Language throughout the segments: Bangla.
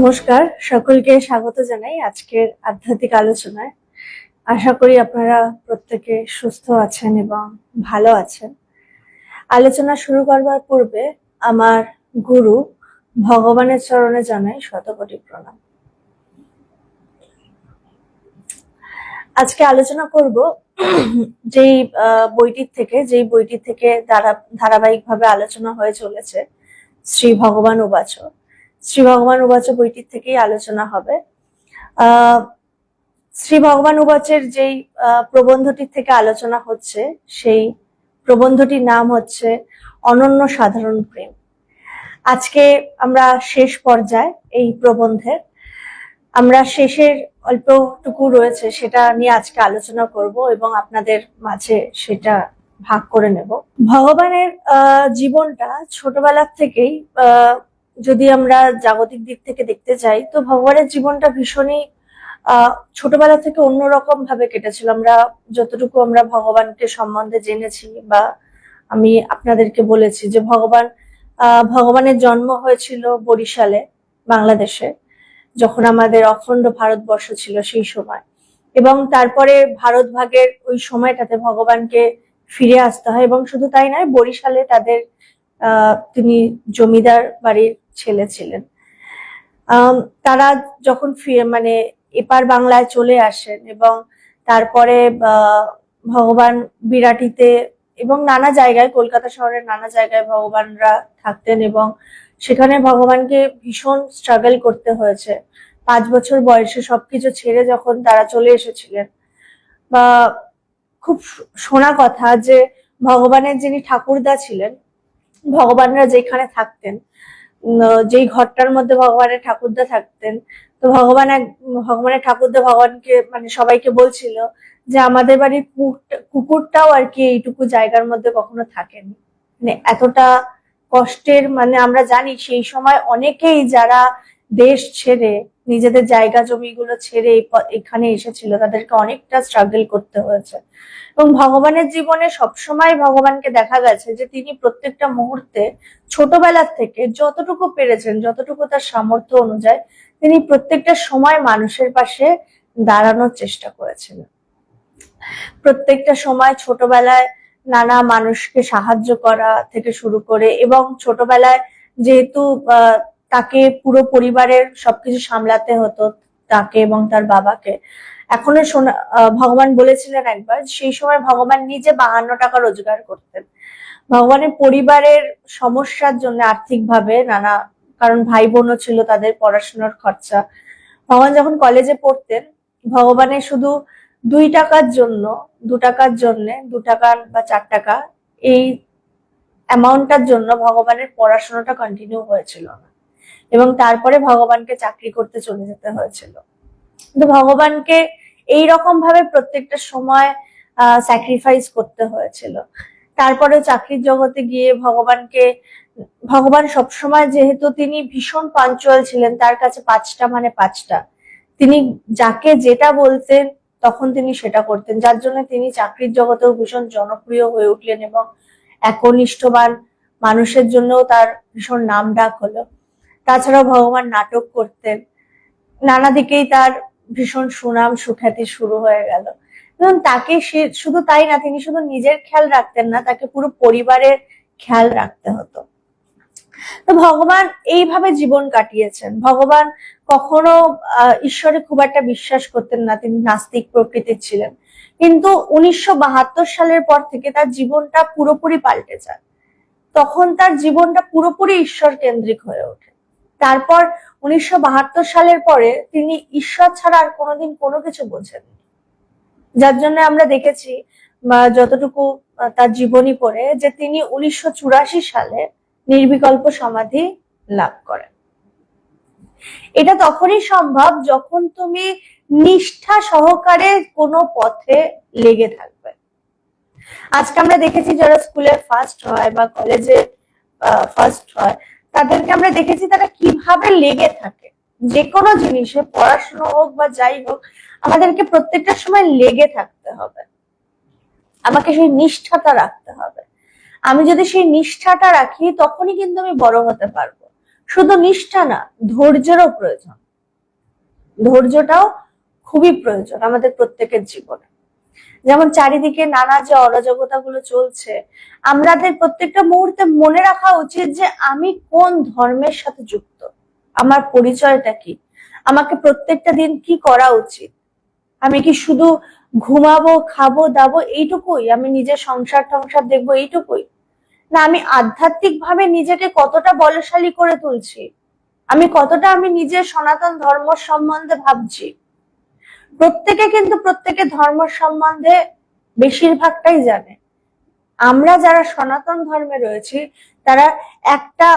নমস্কার, সকলকে স্বাগত জানাই আজকের আধ্যাত্মিক আলোচনায়। আশা করি আপনারা প্রত্যেকে সুস্থ আছেন এবং ভালো আছেন। আলোচনা শুরু করবার পূর্বে আমার গুরু ভগবানের চরণে জানাই শতকোটি প্রণাম। আজকে আলোচনা করব যেই বইটির থেকে, যেই বইটির থেকে ধারা ধারাবাহিকভাবে আলোচনা হয়ে চলেছে, শ্রী ভগবান উবাচ শ্রী ভগবান উবাচ বইটির থেকেই আলোচনা হবে। শ্রী ভগবান উবাচের যেই প্রবন্ধটির থেকে আলোচনা হচ্ছে, সেই প্রবন্ধটির নাম হচ্ছে অনন্য সাধারণ প্রেম। আজকে আমরা শেষ পর্যায়ে এই প্রবন্ধের। আমরা শেষের অল্পটুকু রয়েছে, সেটা নিয়ে আজকে আলোচনা করব এবং আপনাদের মাঝে সেটা ভাগ করে নেব। ভগবানের জীবনটা ছোটবেলার থেকেই যদি আমরা জাগতিক দিক থেকে দেখতে যাই, তো ভগবানের জীবনটা ভীষণই ছোটবেলা থেকে অন্যরকম ভাবে কেটেছিল। আমরা যতটুকু আমরা ভগবানকে সম্বন্ধে জেনেছি বা আমি আপনাদেরকে বলেছি যে ভগবান ভগবানের জন্ম হয়েছিল বরিশালে, বাংলাদেশে, যখন আমাদের অখণ্ড ভারতবর্ষ ছিল সেই সময়। এবং তারপরে ভারত ভাগের ওই সময়টাতে ভগবানকে ফিরে আসতে হয় এবং শুধু তাই নয়, বরিশালে তাদের তিনি জমিদার বাড়ির ছেলে ছিলেন। তারা যখন ফিরে মানে এপার বাংলায় চলে আসেন এবং তারপরে ভগবান বিরাটিতে এবং নানা জায়গায়, কলকাতা শহরের নানা জায়গায় ভগবানরা থাকতেন এবং সেখানে ভগবানকে ভীষণ স্ট্রাগল করতে হয়েছে। পাঁচ বছর বয়সে সবকিছু ছেড়ে যখন তারা চলে এসেছিলেন, বা, খুব শোনা কথা যে ভগবানের যিনি ঠাকুরদা ছিলেন, ভগবানরা যেখানে থাকতেন যেই ঘরটার মধ্যে ভগবানের ঠাকুরদা থাকতেন, তো ভগবান এক, ভগবানের ঠাকুরদা ভগবানকে মানে সবাইকে বলছিল যে আমাদের বাড়ির কুকুরটা- কুকুরটাও আর কি এইটুকু জায়গার মধ্যে কখনো থাকেনি। মানে এতটা কষ্টের মানে আমরা জানি সেই সময় অনেকেই যারা দেশ ছেড়ে নিজেদের জায়গা জমিগুলো ছেড়ে এখানে এসেছিল, তাদেরকে অনেকটা স্ট্রাগল করতে হয়েছে। এবং ভগবানের জীবনে সবসময় ভগবানকে দেখা গেছে যে তিনি প্রত্যেকটা মুহূর্তে ছোটবেলার থেকে যতটুকু পেরেছেন, যতটুকু তার সামর্থ্য অনুযায়ী তিনি প্রত্যেকটা সময় মানুষের পাশে দাঁড়ানোর চেষ্টা করেছিলেন। প্রত্যেকটা সময় ছোটবেলায় নানা মানুষকে সাহায্য করা থেকে শুরু করে এবং ছোটবেলায় যেহেতু তাকে পুরো পরিবারের সবকিছু সামলাতে হতো, তাকে এবং তার বাবাকে। এখনও শোনা ভগবান বলেছিলেন একবার, সেই সময় ভগবান নিজে বাহান্ন টাকা রোজগার করতেন। ভগবানের পরিবারের সমস্যার জন্য আর্থিকভাবে নানা, কারণ ভাই বোনও ছিল, তাদের পড়াশোনার খরচা। ভগবান যখন কলেজে পড়তেন ভগবানের শুধু দুই টাকার জন্য, দু টাকার জন্য, দু টাকা বা চার টাকা, এই অ্যামাউন্টটার জন্য ভগবানের পড়াশোনাটা কন্টিনিউ হয়েছিল না। এবং তারপরে ভগবানকে চাকরি করতে চলে যেতে হয়েছিল। কিন্তু ভগবানকে এই রকম ভাবে প্রত্যেকটা সময় স্যাক্রিফাইস করতে হয়েছিল। তারপরে চাকরির জগতে গিয়ে ভগবানকে, ভগবান সবসময় যেহেতু তিনি ভীষণ পাঞ্চুয়াল ছিলেন, তার কাছে পাঁচটা মানে পাঁচটা। তিনি যাকে যেটা বলতেন, তখন তিনি সেটা করতেন। যার জন্য তিনি চাকরির জগতেও ভীষণ জনপ্রিয় হয়ে উঠলেন এবং একনিষ্ঠবান মানুষের জন্যও তার ভীষণ নাম ডাক হলো। তাছাড়াও ভগবান নাটক করতেন। নানা দিকেই তার ভীষণ সুনাম সুখ্যাতি শুরু হয়ে গেল। এবং তাকে শুধু তাই না, তিনি শুধু নিজের খেয়াল রাখতেন না, তাকে পুরো পরিবারের খেয়াল রাখতে হতো। তো ভগবান এইভাবে জীবন কাটিয়েছেন। ভগবান কখনো ঈশ্বরে খুব একটা বিশ্বাস করতেন না, তিনি নাস্তিক প্রকৃতির ছিলেন। কিন্তু উনিশশো বাহাত্তর সালের পর থেকে তার জীবনটা পুরোপুরি পাল্টে যায়। তখন তার জীবনটা পুরোপুরি ঈশ্বর কেন্দ্রিক হয়ে ওঠে। তারপর উনিশশো বাহাত্তর সালের পরে তিনি ঈশ্বর ছাড়া আর কোনোদিন কোনো কিছু বোঝেননি যার জন্য আমরা দেখেছি যতটুকু তার জীবনী পড়ে যে তিনি উনিশশো চুরাশি সালে নির্বিকল্প সমাধি লাভ করেন। এটা তখনই সম্ভব যখন তুমি নিষ্ঠা সহকারে কোনো পথে লেগে থাকবে। আজকে আমরা দেখেছি যারা স্কুলে ফার্স্ট হয় বা কলেজে ফার্স্ট হয় তাদেরকে আমরা দেখেছি তারা কীভাবে লেগে থাকে। যে কোনো জিনিসে, পড়াশোনা হোক বা যাই হোক, আমাদেরকে প্রত্যেকটা সময় লেগে থাকতে হবে। আমাকে সেই নিষ্ঠাটা রাখতে হবে। আমি যদি সেই নিষ্ঠাটা রাখি, তখনই কিন্তু আমি বড় হতে পারব। শুধু নিষ্ঠা না, ধৈর্যেরও প্রয়োজন। ধৈর্যটাও খুবই প্রয়োজন আমাদের প্রত্যেকের জীবনে। যেমন চারিদিকে নানা যে অরাজকতা গুলো চলছে, আমাদের প্রত্যেকটা মুহূর্তে মনে রাখা উচিত যে আমি কোন ধর্মের সাথে যুক্ত? আমার পরিচয়টা কি? আমাকে প্রত্যেকটা দিন কি করা উচিত? আমি কি শুধু ঘুমাবো, খাব, দাবো এইটুকুই? আমি নিজের সংসার টংসার দেখব এইটুকুই? না, আমি আধ্যাত্মিক ভাবে নিজেকে কতটা বলশালী করে তুলছি? আমি কতটা আমি নিজের সনাতন ধর্ম সম্বন্ধে ভাবছি? প্রত্যেকে কিন্তু প্রত্যেকে ধর্ম সম্বন্ধে বেশিরভাগটাই জানে। আমরা যারা সনাতন ধর্মে রয়েছি, তারা একটা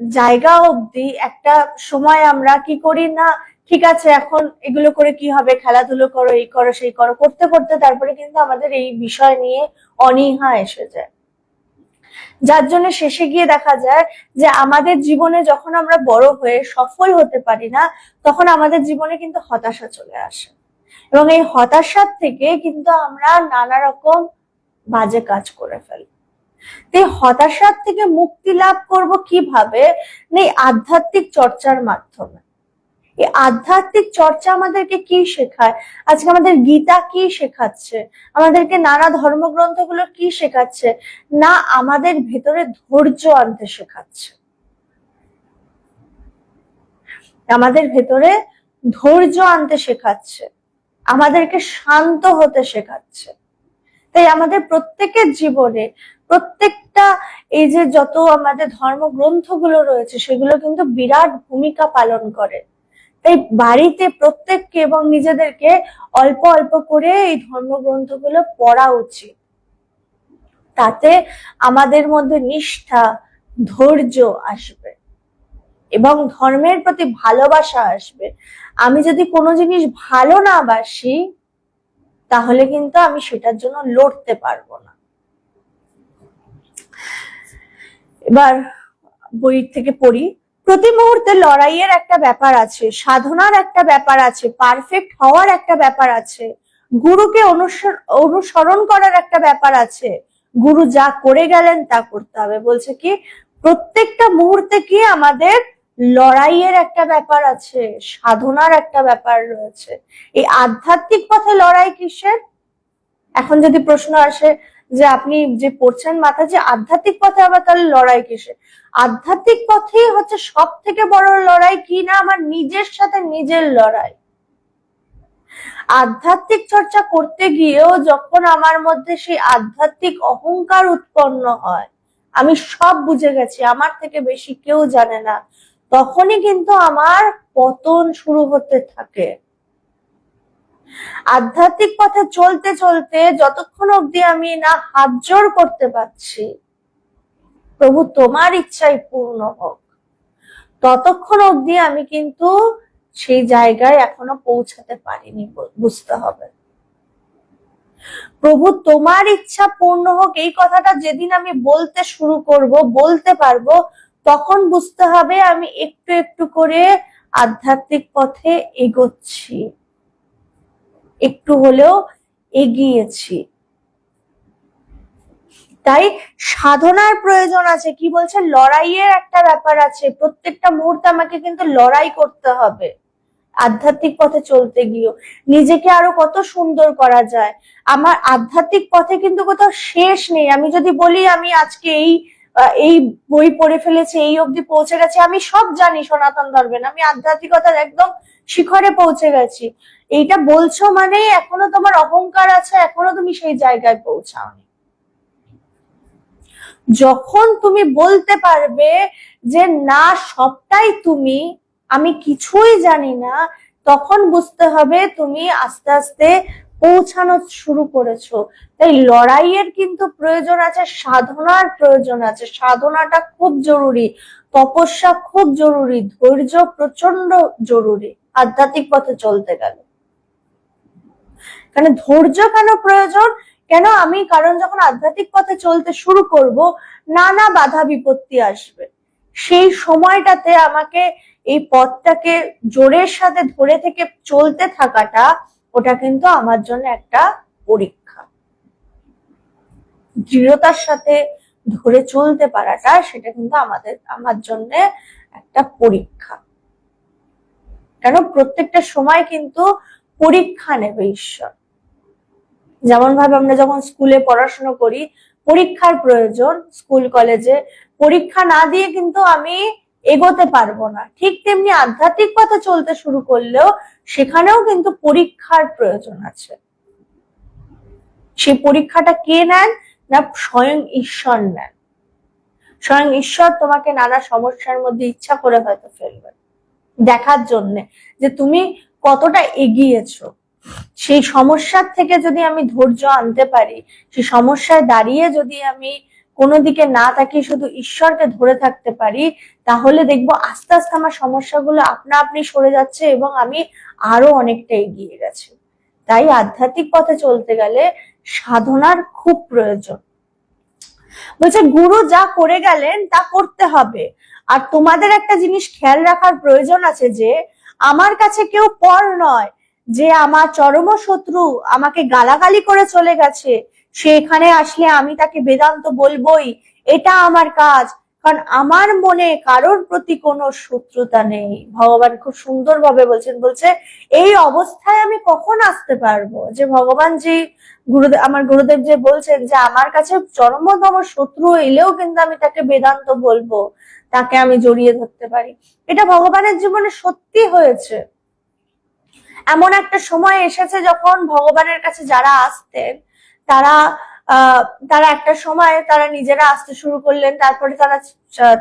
জায়গা অবধি, একটা সময় আমরা কি করি না, ঠিক আছে, এখন এগুলো করে কি হবে, খেলাধুলো করো, এই করো, সেই করো, করতে করতে তারপরে কিন্তু আমাদের এই বিষয় নিয়ে অনীহা এসে যায়। যার জন্য শেষে গিয়ে দেখা যায় যে আমাদের জীবনে যখন আমরা বড় হয়ে সফল হতে পারি না, তখন আমাদের জীবনে কিন্তু হতাশা চলে আসে। এবং এই হতাশার থেকে কিন্তু আমরা নানা রকম বাজে কাজ করে ফেলি। এই হতাশার থেকে মুক্তি লাভ করব কীভাবে? এই আধ্যাত্মিক চর্চার মাধ্যমে। এই আধ্যাত্মিক চর্চা আমাদেরকে কি শেখায়? আজকে আমাদের গীতা কি শেখাচ্ছে? আমাদেরকে নানা ধর্মগ্রন্থগুলো কি শেখাচ্ছে? না আমাদের ভেতরে ধৈর্য আনতে শেখাচ্ছে। আমাদের ভেতরে ধৈর্য আনতে শেখাচ্ছে। আমাদেরকে শান্ত হতে শেখাচ্ছে। তাই আমাদের প্রত্যেকের জীবনে প্রত্যেকটা এই যে যত আমাদের ধর্মগ্রন্থগুলো রয়েছে, সেগুলো কিন্তু বিরাট ভূমিকা পালন করে। তাই বাড়িতে প্রত্যেককে এবং নিজেদেরকে অল্প অল্প করে এই ধর্মগ্রন্থগুলো পড়া উচিত। তাতে আমাদের মধ্যে নিষ্ঠা, ধৈর্য আসবে এবং ধর্মের প্রতি ভালোবাসা আসবে। আমি যদি কোনো জিনিস ভালো না বাসি, তাহলে কিন্তু আমি সেটার জন্য লড়তে পারব না। এবার বই থেকে পড়ি, প্রতি মুহূর্তে লড়াইয়ের একটা ব্যাপার আছে, সাধনার একটা ব্যাপার আছে, পারফেক্ট হওয়ার একটা ব্যাপার আছে, গুরুকে অনুসরণ করার একটা ব্যাপার আছে, গুরু যা করে গেলেন তা করতে হবে। বলছে কি, প্রত্যেকটা মুহূর্তে কি আমাদের লড়াইয়ের একটা ব্যাপার আছে, সাধনার একটা ব্যাপার রয়েছে। এই আধ্যাত্মিক পথে লড়াই কিসের? এখন যদি প্রশ্ন আসে যে আপনি যে পড়ছেন মাথা, যে আধ্যাত্মিক পথে আবার তাহলে লড়াই কিসের? আধ্যাত্মিক পথেই হচ্ছে সব থেকে বড় লড়াই কি না আমার নিজের সাথে নিজের লড়াই। আধ্যাত্মিক চর্চা করতে গিয়েও যখন আমার মধ্যে সেই আধ্যাত্মিক অহংকার উৎপন্ন হয়, আমি সব বুঝে গেছি, আমার থেকে বেশি কেউ জানে না। তখনই কিন্তু আমার পতন শুরু হতে থাকে। আধ্যাত্মিক পথে চলতে চলতে যতক্ষণ অব্দি আমি না হাত জোর করতে পারছি, প্রভু তোমার ইচ্ছাই পূর্ণ হোক। ততক্ষণ অব্দি আমি কিন্তু সেই জায়গায় এখনও পৌঁছাতে পারিনি বুঝতে হবে। প্রভু তোমার ইচ্ছা পূর্ণ হোক, এই কথাটা যেদিন আমি বলতে শুরু করব, বলতে পারব তখন বুঝতে হবে আমি একটু একটু করে আধ্যাত্মিক পথে এগোচ্ছি। একটু হলেও এগিয়েছি। তাই সাধনার প্রয়োজন আছে। কি বলছে? লড়াইয়ের একটা ব্যাপার আছে। প্রত্যেকটা মুহূর্তে আমাকে কিন্তু লড়াই করতে হবে। আধ্যাত্মিক পথে চলতে গিয়েও। নিজেকে আরও কত সুন্দর করা যায়। আমার আধ্যাত্মিক পথে কিন্তু কোথাও শেষ নেই। আমি যদি বলি, আমি আজকে এই এই বই পড়ে ফেলেছে, এই অবধি পৌঁছে গেছে, আমি সব জানি সনাতন ধর্মের আমি আধ্যাত্মিকতার একদম শিখরে পৌঁছে গেছি। এইটা বলছো মানে এখনও তোমার অহংকার আছে, এখনও তুমি সেই জায়গায় পৌঁছাওনি। যখন তুমি বলতে পারবে যে, না, সবটাই তুমি, আমি কিছুই জানি না, তখন বুঝতে হবে তুমি আস্তে আস্তে পৌঁছানো শুরু করেছ। তাই লড়াইয়ের কিন্তু প্রয়োজন আছে, সাধনার প্রয়োজন আছে। সাধনাটা খুব জরুরি, তপস্যা খুব জরুরি, ধৈর্য প্রচণ্ড জরুরি। আধ্যাত্মিক পথে চলতে গেলে। কারণ ধৈর্য কেন প্রয়োজন? কেন আমি কারণ যখন আধ্যাত্মিক পথে চলতে শুরু করব, নানা বাধা বিপত্তি আসবে। সেই সময়টাতে আমাকে এই পথটাকে জোরের সাথে ধরে থেকে চলতে থাকাটা ওটা কিন্তু আমার জন্য একটা পরীক্ষা। দৃঢ়তার সাথে ধরে চলতে পারাটা সেটা কিন্তু আমাদের, আমার জন্য একটা পরীক্ষা। কেন? প্রত্যেকটা সময় কিন্তু পরীক্ষা নেবে ঈশ্বর। যেমন ভাবে আমরা যখন স্কুলে পড়াশোনা করি, পরীক্ষার প্রয়োজন স্কুল, কলেজে। পরীক্ষা না দিয়ে কিন্তু আমি এগোতে পারব না। ঠিক তেমনি আধ্যাত্মিক পথে চলতে শুরু করলেও সেখানেও কিন্তু পরীক্ষার প্রয়োজন আছে। সেই পরীক্ষাটা কে নেন না স্বয়ং ঈশ্বর নেন। স্বয়ং ঈশ্বর তোমাকে নানা সমস্যার মধ্যে ইচ্ছা করে হয়তো ফেলবেন। দেখার জন্য যে তুমি কতটা এগিয়েছো। সেই সমস্যার থেকে যদি আমি ধৈর্য আনতে পারি, সেই সমস্যায় দাঁড়িয়ে যদি আমি কোনো দিকে না তাকিয়ে শুধু ঈশ্বরকে ধরে থাকতে পারি, তাহলে দেখব আস্তে আস্তে আমার সমস্যাগুলো আপনা আপনি সরে যাচ্ছে এবং আমি আরও অনেকটা এগিয়ে গেছি। তাই আধ্যাত্মিক পথে চলতে গেলে সাধনার খুব প্রয়োজন। বলছে, গুরু যা করে গেলেন তা করতে হবে। আর তোমাদের একটা জিনিস খেয়াল রাখার প্রয়োজন আছে যে, আমার কাছে কেউ পর নয় যে আমার চরম শত্রু আমাকে গালাগালি করে চলে গেছে। সে এখানে আসলে আমি তাকে বেদান্ত বলবোই। এটা আমার কাজ। কারণ আমার মনে কারোর প্রতি কোনো শত্রুতা নেই। ভগবান খুব সুন্দরভাবে বলছেন, বলছে, এই অবস্থায় আমি কখন আসতে পারব? যে ভগবান যে গুরুদেব আমার গুরুদেব যে বলছেন যে, আমার কাছে চরমতম শত্রু এলেও কিন্তু আমি তাকে বেদান্ত বলব। তাকে আমি জড়িয়ে ধরতে পারি। এটা ভগবানের জীবনে সত্যি হয়েছে। এমন একটা সময় এসেছে যখন ভগবানের কাছে যারা আসতেন তারা তারা একটা সময় তারা নিজেরা আসতে শুরু করলেন, তারপরে তারা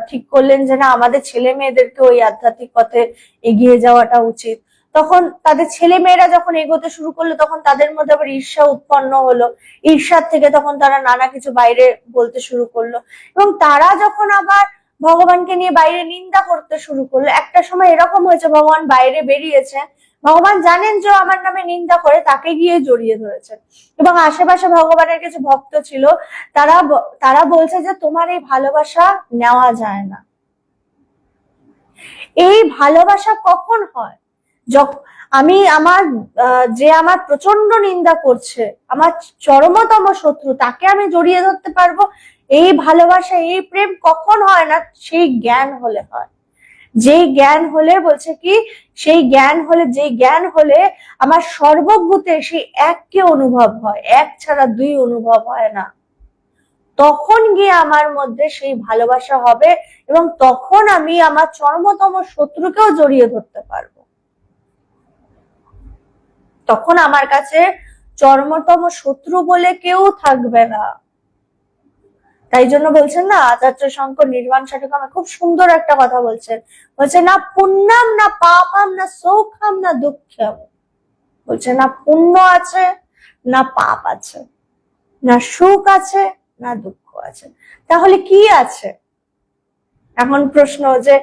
ঠিক করলেন যে না, আমাদের ছেলে মেয়েদেরকে ওই আধ্যাত্মিক পথে এগিয়ে যাওয়াটা উচিত। তখন তাদের ছেলে মেয়েরা যখন এগোতে শুরু করল, তখন তাদের মধ্যে আবার ঈর্ষা উৎপন্ন হলো। ঈর্ষার থেকে তখন তারা নানা কিছু বাইরে বলতে শুরু করল। এবং তারা যখন আবার ভগবানকে নিয়ে বাইরে নিন্দা করতে শুরু করল, একটা সময় এরকম হয়েছে, ভগবান বাইরে বেরিয়েছে ভগবান জানেন যে আমার নামে নিন্দা করে, তাকে গিয়ে জড়িয়ে ধরেছেন এবং আশেপাশে ভগবানের কিছু ভক্ত ছিল, তারা তারা বলছে যে তোমার এই ভালোবাসা নেওয়া যায় না। এই ভালোবাসা কখন হয়? যখন আমি আমার যে আমার প্রচণ্ড নিন্দা করছে, আমার চরমতম শত্রু, তাকে আমি জড়িয়ে ধরতে পারব? এই ভালোবাসা, এই প্রেম কখন হয় না? সেই জ্ঞান হলে হয়। যেই জ্ঞান হলে বলছে কি সেই জ্ঞান হলে, যে জ্ঞান হলে আমার সর্বভূতে সেই এককে অনুভব হয়, এক ছাড়া দুই অনুভব হয় না। তখন গিয়ে আমার মধ্যে সেই ভালোবাসা হবে এবং তখন আমি আমার চরমতম শত্রুকেও জড়িয়ে ধরতে পারব। তখন আমার কাছে চরমতম শত্রু বলে কেউ থাকবে না। তাই জন্য বলছেন না, আচার্য শঙ্কর নির্বাণ ষটকামে খুব সুন্দর একটা কথা বলছেন। বলছে না পুণ্যাম, না পাপাম, না সৌখাম, না দুঃখম। বলছে না পুণ্য আছে, না পাপ আছে, না সুখ আছে, না দুঃখ আছে। তাহলে কি আছে? এখন প্রশ্ন যে,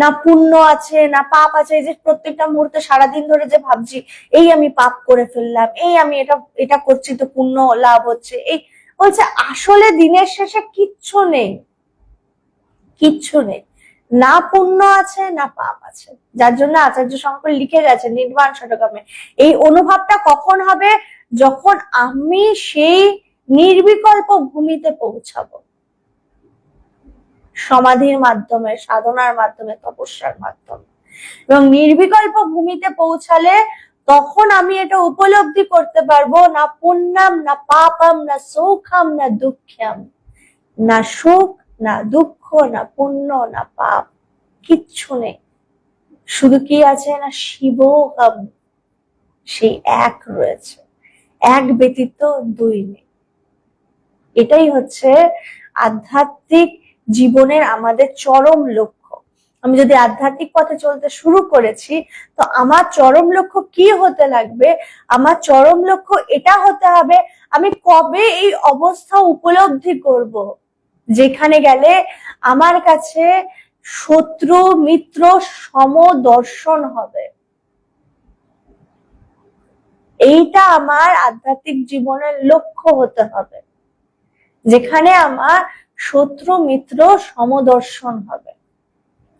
না পুণ্য আছে, না পাপ আছে, এই যে প্রত্যেকটা মুহূর্তে সারাদিন ধরে যে ভাবছি, এই আমি পাপ করে ফেললাম, এই আমি এটা এটা করছি তো পুণ্য লাভ হচ্ছে। এই বলছে, আসলে দিনের শেষে কিচ্ছু নেই। কিচ্ছু নেই। না পুণ্য আছে, না পাপ আছে। যার জন্য আচার্য শঙ্কর লিখে গেছে নির্বাণ শতকমে এই অনুভবটা কখন হবে? যখন আমি সেই নির্বিকল্প ভূমিতে পৌঁছাবো। সমাধির মাধ্যমে, সাধনার মাধ্যমে, তপস্যার মাধ্যমে। এবং নির্বিকল্প ভূমিতে পৌঁছালে তখন আমি এটা উপলব্ধি করতে পারব, না পুণ্যাম, না পাপাম, না সৌখাম, না দুঃখাম না সুখ, না দুঃখ, না পুণ্য, না পাপ, কিচ্ছু নেই। শুধু কি আছে না শিবকাম সেই এক রয়েছে। এক ব্যতীত দুই নেই। এটাই হচ্ছে আধ্যাত্মিক জীবনের আমাদের চরম লক্ষ্য। আমি যদি আধ্যাত্মিক পথে চলতে শুরু করেছি, তো আমার চরম লক্ষ্য কি হতে লাগবে? আমার চরম লক্ষ্য এটা হতে হবে, আমি কবে এই অবস্থা উপলব্ধি করব? যেখানে গেলে আমার কাছে শত্রু, মিত্র সম দর্শন হবে। এইটা আমার আধ্যাত্মিক জীবনের লক্ষ্য হতে হবে। যেখানে আমার শত্রু, মিত্র, সমদর্শন হবে।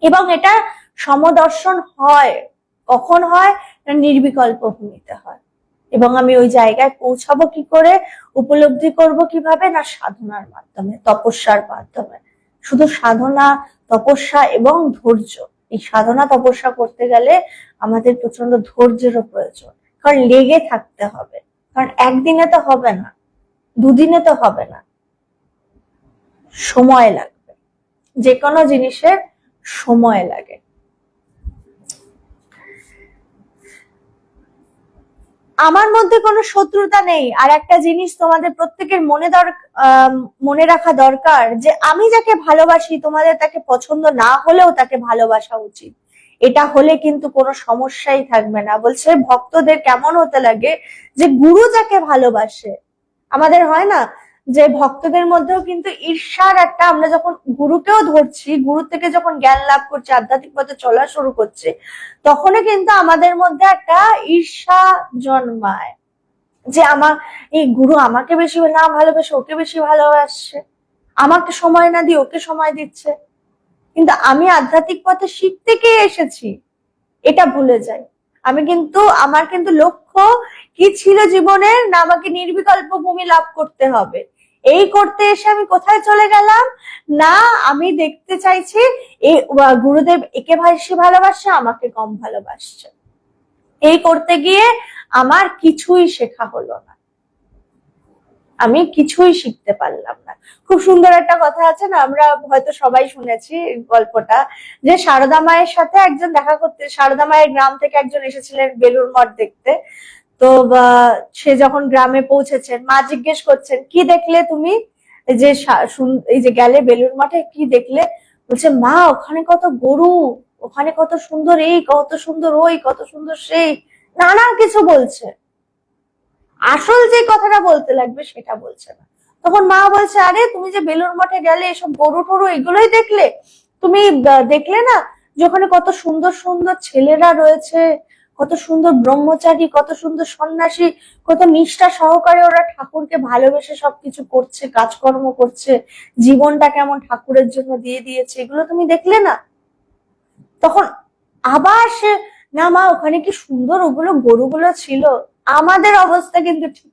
এবং এটা সমদর্শন হয়। কখন হয়? নির্বিকল্প ভূমিতে হয়। এবং আমি ওই জায়গায় পৌঁছাবো কি করে? উপলব্ধি করব কীভাবে? না সাধনার মাধ্যমে, তপস্যার মাধ্যমে। শুধু সাধনা, তপস্যা এবং ধৈর্য। এই সাধনা, তপস্যা করতে গেলে আমাদের প্রচণ্ড ধৈর্যেরও প্রয়োজন। কারণ লেগে থাকতে হবে। কারণ একদিনে তো হবে না, দুদিনে তো হবে না। সময় লাগবে। যে কোনো জিনিসের সময় লাগে। আমার মধ্যে কোনো শত্রুতা নেই, আর একটা জিনিস তোমাদের প্রত্যেকের মনে মনে রাখা দরকার যে আমি যাকে ভালোবাসি, তোমাদের তাকে পছন্দ না হলেও তাকে ভালোবাসা উচিত। এটা হলে কিন্তু কোনো সমস্যাই থাকবে না। বলছে, ভক্তদের কেমন হতে লাগে যে গুরু যাকে ভালোবাসে? আমাদের হয় না যে ভক্তদের মধ্যেও কিন্তু ঈর্ষার একটা, আমরা যখন গুরুকেও ধরছি, গুরু থেকে যখন জ্ঞান লাভ করছি, আধ্যাত্মিক পথে চলা শুরু করছে, তখনই কিন্তু আমাদের মধ্যে একটা ঈর্ষা জন্মায়। যে আমার, এই গুরু আমাকে বেশি না ভালোবাসে ওকে বেশি ভালোবাসছে আমাকে সময় না দিয়ে ওকে সময় দিচ্ছে। কিন্তু আমি আধ্যাত্মিক পথে শিখতে কে এসেছি, এটা ভুলে যাই। আমি কিন্তু, আমার কিন্তু লক্ষ্য কি ছিল জীবনের, না আমাকে নির্বিকল্প ভূমি লাভ করতে হবে। এই করতে এসে আমি কোথায় চলে গেলাম? না, আমি দেখতে চাইছি এই গুরুদেব একে বেশি ভালোবাসছে আমাকে কম ভালোবাসছে। এই করতে গিয়ে আমার কিছুই শেখা হলো না। আমি কিছুই শিখতে পারলাম না। খুব সুন্দর একটা কথা আছে না, আমরা হয়তো সবাই শুনেছি গল্পটা, যে সারদা মায়ের সাথে একজন দেখা করতে, সারদা মায়ের গ্রাম থেকে একজন এসেছিলেন বেলুর মঠ দেখতে। তো সে যখন গ্রামে পৌঁছেছেন, মা জিজ্ঞেস করছেন, কি দেখলে তুমি? যে এই যে গেলে বেলুর মাঠে, কি দেখলে? বলছে, মা, ওখানে কত গরু, ওখানে কত সুন্দর এই, কত সুন্দর ওই, কত সুন্দর সেই। নানান কিছু বলছে। আসল যে কথাটা বলতে লাগবে, সেটা বলছে না। তখন মা বলছে, আরে, তুমি যে বেলুর মঠে গেলে, এসব গরু টরু এগুলোই দেখলে? তুমি দেখলে না যে ওখানে কত সুন্দর সুন্দর ছেলেরা রয়েছে কত সুন্দর ব্রহ্মচারী, কত সুন্দর সন্ন্যাসী, কত নিষ্ঠা সহকারে ওরা ঠাকুরকে ভালোবেসে সবকিছু করছে, কাজকর্ম করছে, জীবনটা কেমন ঠাকুরের জন্য দিয়ে দিয়েছে, এগুলো তুমি দেখলে না? তখন আবার সে, না মা, ওখানে কি সুন্দর ওগুলো গরুগুলো ছিল? আমাদের অবস্থা কিন্তু ঠিক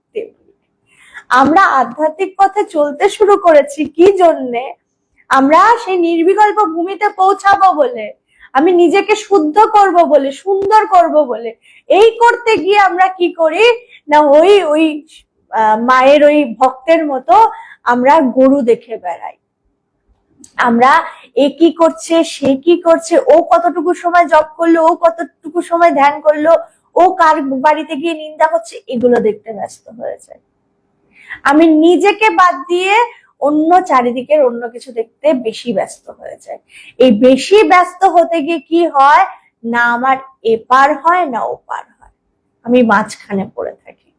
আমরা আধ্যাত্মিক পথে চলতে শুরু করেছি, কি জন্যে? আমরা সেই নির্বিকল্প ভূমিতে পৌঁছাবো বলে। আমি নিজেকে শুদ্ধ করব বলে, সুন্দর করব বলে। এই করতে গিয়ে আমরা কি করি? না, ওই ওই মায়ের ওই ভক্তের মতো আমরা গরু দেখে বেড়াই। আমরা এ কি করছে, সে কি করছে, ও কতটুকু সময় জব করল, ও কতটুকু সময় ধ্যান করল, ও কার বাড়িতে গিয়ে নিন্দা করছে, এগুলো দেখতে ব্যস্ত হয়েছে আমি নিজেকে বাদ দিয়ে অন্য চারিদিকের অন্য কিছু দেখতে বেশি ব্যস্ত হয়ে যায়। এই বেশি ব্যস্ত হতে গিয়ে কি হয়? না আমার এপার হয়, না ওপার হয়। আমি মাঝখানে পড়ে থাকি।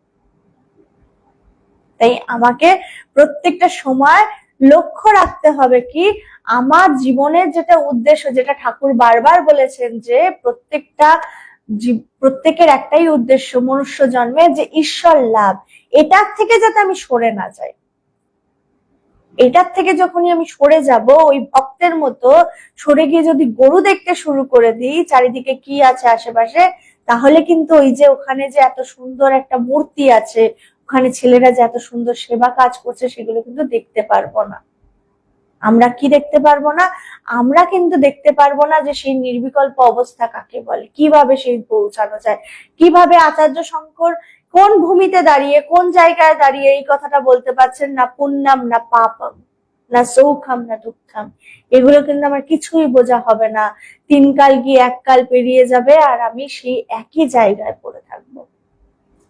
তাই আমাকে প্রত্যেকটা সময় লক্ষ্য রাখতে হবে কি, আমার জীবনের যেটা উদ্দেশ্য, যেটা ঠাকুর বারবার বলেছেন যে প্রত্যেকটা প্রত্যেকের একটাই উদ্দেশ্য, মনুষ্য জন্মে যে ঈশ্বর লাভ। এটার থেকে যাতে আমি সরে না যাই। এটার থেকে যখনই আমি সরে যাব, ওই ভক্তের মতো সরে গিয়ে যদি গরু দেখতে শুরু করে দিই, চারিদিকে কি আছে আশেপাশে, তাহলে কিন্তু ওই যে ওখানে যে এত সুন্দর একটা মূর্তি আছে, ওখানে ছেলেরা যে এত সুন্দর সেবা কাজ করছে, সেগুলো কিন্তু দেখতে পারব না। আমরা কি দেখতে পারব না? আমরা কিন্তু দেখতে পারব না যে সেই নির্বিকল্প অবস্থা কাকে বলে, কীভাবে সেই পৌঁছানো যায়, কীভাবে আচার্য শঙ্কর কোন ভূমিতে দাঁড়িয়ে, কোন জায়গায় দাঁড়িয়ে এই কথাটা বলতে পারছেন? না পুণ্যাম, না পাপম, না সৌখাম, না দুঃখাম। এগুলো কিন্তু আমার কিছুই বোঝা হবে না। তিন কাল গিয়ে এক কাল পেরিয়ে যাবে? আর আমি সেই একই জায়গায় পড়ে থাকব।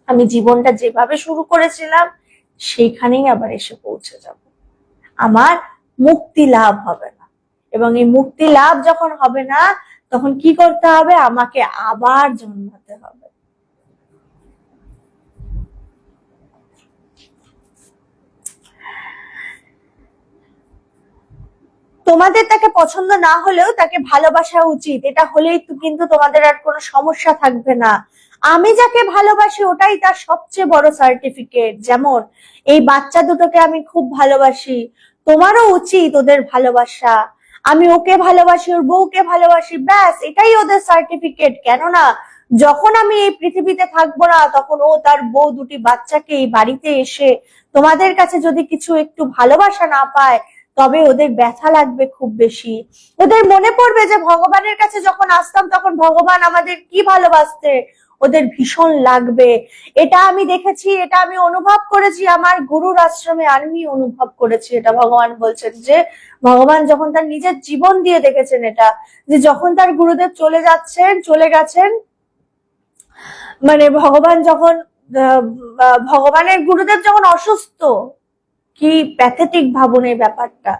আমি জীবনটা যেভাবে শুরু করেছিলাম, সেইখানেই আবার এসে পৌঁছে যাব। আমার মুক্তি লাভ হবে না। এবং এই মুক্তি লাভ যখন হবে না, তখন কি করতে হবে? আমাকে আবার জন্মাতে হবে। তোমাদের তাকে পছন্দ না হলেও তাকে ভালোবাসা উচিত। এটা হলেই কিন্তু তোমাদের আর কোনো সমস্যা থাকবে না। আমি যাকে ভালোবাসি, ওটাই তার সবচেয়ে বড় সার্টিফিকেট যেমন, এই বাচ্চা দুটোকে আমি খুব ভালোবাসি। তোমারও উচিত ওদের ভালোবাসা। আমি ওকে ভালোবাসি, ওর বউকে ভালোবাসি, ব্যাস, এটাই ওদের সার্টিফিকেট কেননা, যখন আমি এই পৃথিবীতে থাকব না, তখন ও তার বউ দুটি বাচ্চাকে এই বাড়িতে এসে তোমাদের কাছে যদি কিছু একটু ভালোবাসা না পায় তবে ওদের ব্যথা লাগবে খুব বেশি। ওদের মনে পড়বে যে ভগবানের কাছে যখন আসতাম তখন ভগবান আমাদের কি ভালোবাসতে? ওদের ভীষণ লাগবে। এটা আমি দেখেছি, এটা আমি অনুভব করেছি, আমার গুরুর আশ্রমে আমি অনুভব করেছি। এটা ভগবান বলছেন যে, ভগবান যখন তার নিজের জীবন দিয়ে দেখেছেন এটা, যে যখন তার গুরুদেব চলে যাচ্ছেন, চলে গেছেন মানে ভগবান যখন ভগবানের গুরুদেব যখন অসুস্থ কি প্যাথেটিক ভাবুন এই ব্যাপারটা?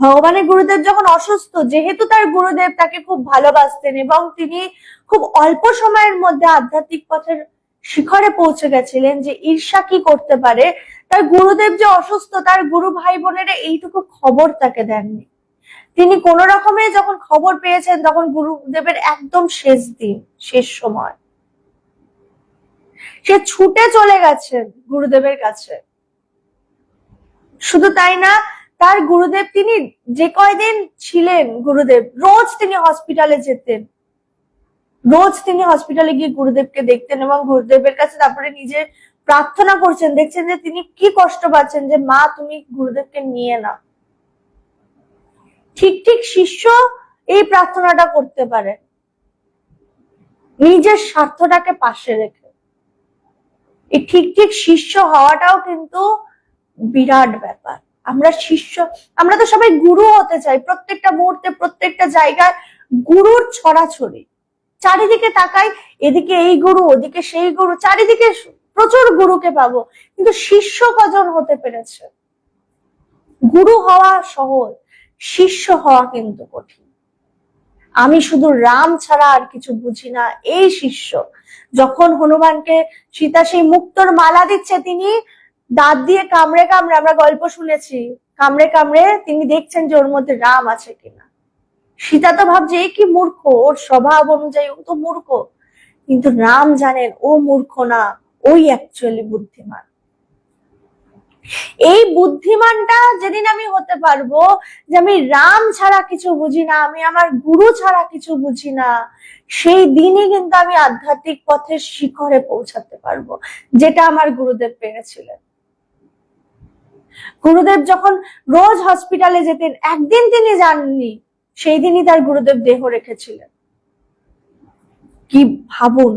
ভগবানের গুরুদেব যখন অসুস্থ, যেহেতু তার গুরুদেব তাকে খুব ভালোবাসতেন এবং তিনি খুব অল্প সময়ের মধ্যে আধ্যাত্মিক পথের শিখরে পৌঁছে গেছিলেন যে ঈর্ষা কি করতে পারে, তার গুরুদেব যে অসুস্থ, তার গুরু ভাই বোনেরা এইটুকু খবর তাকে দেননি। তিনি কোন রকমে যখন খবর পেয়েছেন, তখন গুরুদেবের একদম শেষ দিন, শেষ সময়। সে ছুটে চলে গেছেন গুরুদেবের কাছে। শুধু তাই না, তার গুরুদেব তিনি যে কয়দিন ছিলেন গুরুদেব, রোজ তিনি হসপিটালে যেতেন। রোজ তিনি হসপিটালে গিয়ে গুরুদেবকে দেখতেন এবং গুরুদেবের কাছে তারপরে নিজে প্রার্থনা করছেন, দেখছেন যে তিনি কি কষ্ট পাচ্ছেন যে, মা, তুমি গুরুদেবকে নিয়ে না ঠিক ঠিক শিষ্য এই প্রার্থনাটা করতে পারে। নিজের স্বার্থটাকে পাশে রেখে। এই ঠিক ঠিক শিষ্য হওয়াটাও কিন্তু বিরাট ব্যাপার। আমরা শিষ্য, আমরা তো সবাই গুরু হতে চাই। প্রত্যেকটা মুহূর্তে, প্রত্যেকটা জায়গায় গুরুর ছড়াছড়ি। চারিদিকে তাকাই, এদিকে এই গুরু, ওদিকে সেই গুরু, চারিদিকে প্রচুর গুরুকে পাবো। কিন্তু শিষ্য কজন হতে পেরেছে? গুরু হওয়া সহজ, শিষ্য হওয়া কিন্তু কঠিন। আমি শুধু রাম ছাড়া আর কিছু বুঝি না, এই শিষ্য। যখন হনুমানকে সীতা সেই মুক্তোর মালা দিচ্ছে, তিনি দাঁত দিয়ে কামড়ে কামড়ে আমরা গল্প শুনেছি। কামড়ে কামড়ে তিনি দেখছেন যে ওর মধ্যে রাম আছে কিনা। সীতা তো ভাবছে এই কি মূর্খ? ওর স্বভাব অনুযায়ী ও তো মূর্খ। কিন্তু রাম জানেন, ও মূর্খ না, ওই অ্যাকচুয়ালি বুদ্ধিমান। এই বুদ্ধিমানটা যেদিন আমি হতে পারব, যে আমি রাম ছাড়া কিছু বুঝি না, আমি আমার গুরু ছাড়া কিছু বুঝি না, সেই দিনই কিন্তু আমি আধ্যাত্মিক পথের শিখরে পৌঁছাতে পারব, যেটা আমার গুরুদেব পেরেছিলেন। গুরুদেব যখন রোজ হসপিটালে যেতেন, একদিন তিনি যাননি, সেই দিনই তার গুরুদেব দেহ রেখেছিলেন। কি ভাবুন?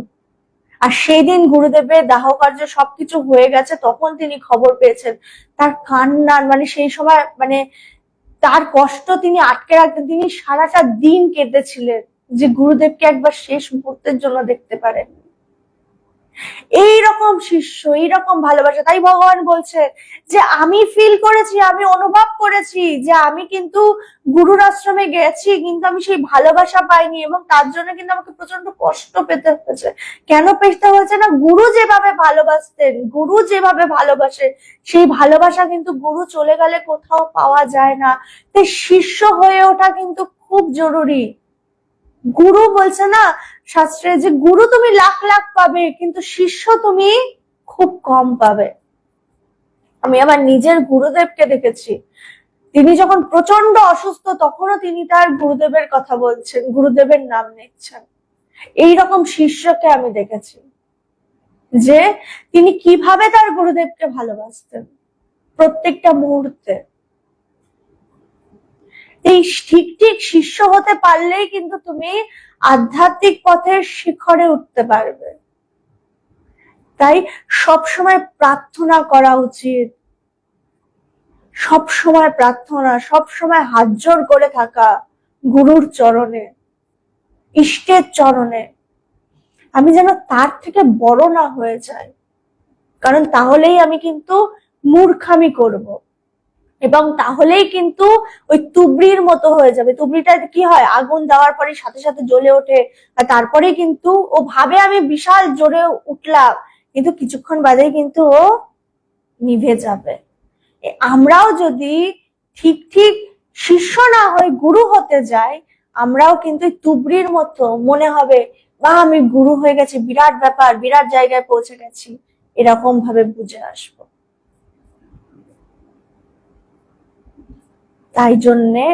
আর সেই দিন গুরুদেবের দাহ কার্য সবকিছু হয়ে গেছে, তখন তিনি খবর পেয়েছেন। তার কান্নার মানে সেই সময় মানে তার কষ্ট তিনি আটকে রাখতেন তিনি সারাটা দিন কেঁদেছিলেন যে গুরুদেবকে একবার শেষ মুহূর্তের জন্য দেখতে পারেন। এই রকম শিষ্য এই রকম ভালোবাসা। তাই ভগবান বলছে যে, আমি ফিল করেছি, আমি অনুভব করেছি যে, আমি কিন্তু গুরুর আশ্রমে গেছি, কিন্তু আমি সেই ভালোবাসা পাইনি এবং তার জন্য কিন্তু আমাকে প্রচণ্ড কষ্ট পেতে হয়েছে। কেন পেতে হয়েছে না? গুরু যেভাবে ভালোবাসতেন, গুরু যেভাবে ভালোবাসে, সেই ভালোবাসা কিন্তু গুরু চলে গেলে কোথাও পাওয়া যায় না। তাই শিষ্য হয়ে ওঠা কিন্তু খুব জরুরি। গুরু বলছে না শাস্ত্রে যে গুরু তুমি লাখ লাখ পাবে, কিন্তু শিষ্য তুমি খুব কম পাবে। আমি আমার নিজের গুরুদেবকে দেখেছি। তিনি যখন প্রচণ্ড অসুস্থ, তখনও তিনি তার গুরুদেবের কথা বলছেন, গুরুদেবের নাম নিচ্ছেন। এই রকম শিষ্যকে আমি দেখেছি যে তিনি কীভাবে তার গুরুদেবকে ভালোবাসতেন। প্রত্যেকটা মুহূর্তে। এই ঠিক ঠিক শিষ্য হতে পারলেই কিন্তু তুমি আধ্যাত্মিক পথের শিখরে উঠতে পারবে। তাই সবসময় প্রার্থনা করা উচিত। সব সময় প্রার্থনা সব সময় হাত জোর করে থাকা গুরুর চরণে, ইষ্টের চরণে। আমি যেন তার থেকে বড় না হয়ে যাই, কারণ তাহলেই আমি কিন্তু মূর্খামি করব। এবং তাহলেই কিন্তু ওই তুবড়ির মতো হয়ে যাবে। তুবড়িটা কি হয়? আগুন দেওয়ার পরে সাথে সাথে জ্বলে ওঠে আর তারপরে কিন্তু ও ভাবে আমি বিশাল জোরে উঠলাম, কিন্তু কিছুক্ষণ বাদেই কিন্তু ও নিভে যাবে। আমরাও যদি ঠিক ঠিক শিষ্য না হয়ে গুরু হতে যাই, আমরাও কিন্তু তুবড়ির মতো মনে হবে, বা, আমি গুরু হয়ে গেছি, বিরাট ব্যাপার, বিরাট জায়গায় পৌঁছে গেছি। এরকম ভাবে বুঝে আসব। তাই জন্যে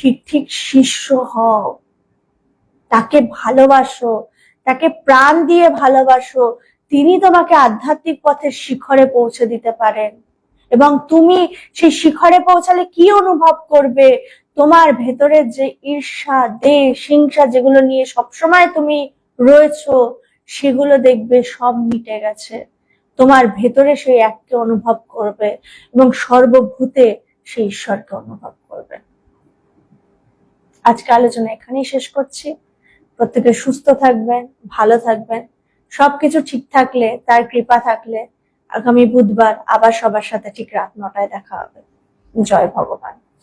ঠিক ঠিক শিষ্য হও। তাকে ভালোবাসো, তাকে প্রাণ দিয়ে ভালোবাসো। তিনি তোমাকে আধ্যাত্মিক পথের শিখরে পৌঁছে দিতে পারেন। এবং তুমি সেই শিখরে পৌঁছালে কি অনুভব করবে? তোমার ভেতরে যে ঈর্ষা দেশ হিংসা যেগুলো নিয়ে সবসময় তুমি রয়েছো, সেগুলো দেখবে সব মিটে গেছে। তোমার ভেতরে সেই এককে অনুভব করবে এবং সর্বভূতে সেই ঈশ্বরকে অনুভব করবেন। আজকে আলোচনা এখানেই শেষ করছি। প্রত্যেকে সুস্থ থাকবেন, ভালো থাকবেন। সবকিছু ঠিক থাকলে, তার কৃপা থাকলে আগামী বুধবার আবার সবার সাথে ঠিক রাত নটায় দেখা হবে। জয় ভগবান।